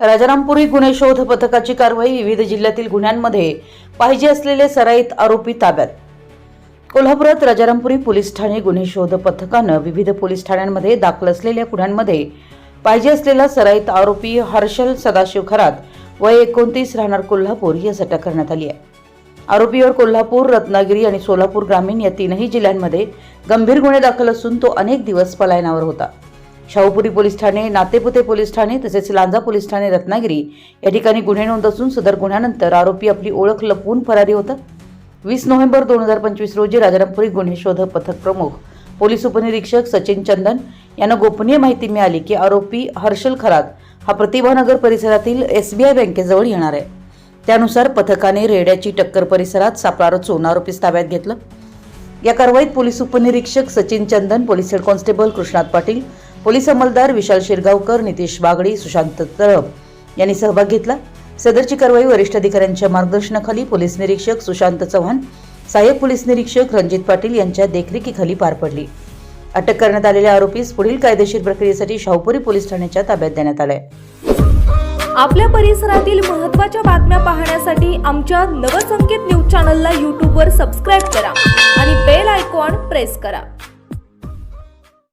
राजारामपुरी गुन्हे शोध पथकाची कारवाई विविध जिल्ह्यातील गुन्ह्यांमध्ये पाहिजे असलेले सराईत आरोपी ताब्यात. कोल्हापुरात राजारामपुरी पोलीस ठाणे गुन्हे शोध पथकानं विविध पोलीस ठाण्यांमध्ये दाखल असलेल्या गुन्ह्यांमध्ये पाहिजे असलेला सराईत आरोपी हर्षल सदाशिव खरात वय एकोणतीस राहणार कोल्हापूर ही अटक करण्यात आली आहे. आरोपीवर कोल्हापूर रत्नागिरी आणि सोलापूर ग्रामीण या तीनही जिल्ह्यांमध्ये गंभीर गुन्हे दाखल असून तो अनेक दिवस पलायनावर होता. शाहूपुरी पोलीस ठाणे नातेपुते पोलीस ठाणे तसेच लांजा पोलीस ठाणे रत्नागिरी या ठिकाणी गुन्हे नोंद असून सदर गुन्ह्यानंतर आरोपी आपली ओळख लपवून फरारी होता. वीस नोव्हेंबर दोन हजार पंचवीस रोजी राजारामपुरी गुन्हे शोध पथक प्रमुख पोलीस उपनिरीक्षक सचिन चंदन यांना गोपनीय माहिती मिळाली की आरोपी हर्षल खरात हा प्रतिभानगर परिसरातील एस बी आय बँकेजवळ येणार आहे. त्यानुसार पथकाने रेड्याची टक्कर परिसरात सापळा रचून आरोपीस ताब्यात घेतलं. या कारवाईत पोलीस उपनिरीक्षक Sachin Chandan police head constable Krishnat Patil police अंमलदार Vishal Shirgaonkar Nitish Bagdi Sushant Talap यांनी सहभाग घेतला. सदरची कारवाई वरिष्ठ अधिकाऱ्यांच्या मार्गदर्शनाखाली पोलीस निरीक्षक सुशांत चव्हाण सहाय्यक पोलीस निरीक्षक रणजित पाटील यांच्या देखरेखीखाली पार पडली. अटक करण्यात आलेल्या आरोपीस पुढील कायदेशीर प्रक्रियेसाठी शाहूपुरी पोलीस ठाण्याच्या ताब्यात देण्यात आलंय. आपल्या परिसरातील महत्त्वाच्या बातम्या पाहण्यासाठी आमच्या नवसंकेत न्यूज चॅनलला यूट्यूबवर सबस्क्राईब करा आणि बेल आयकॉन प्रेस करा.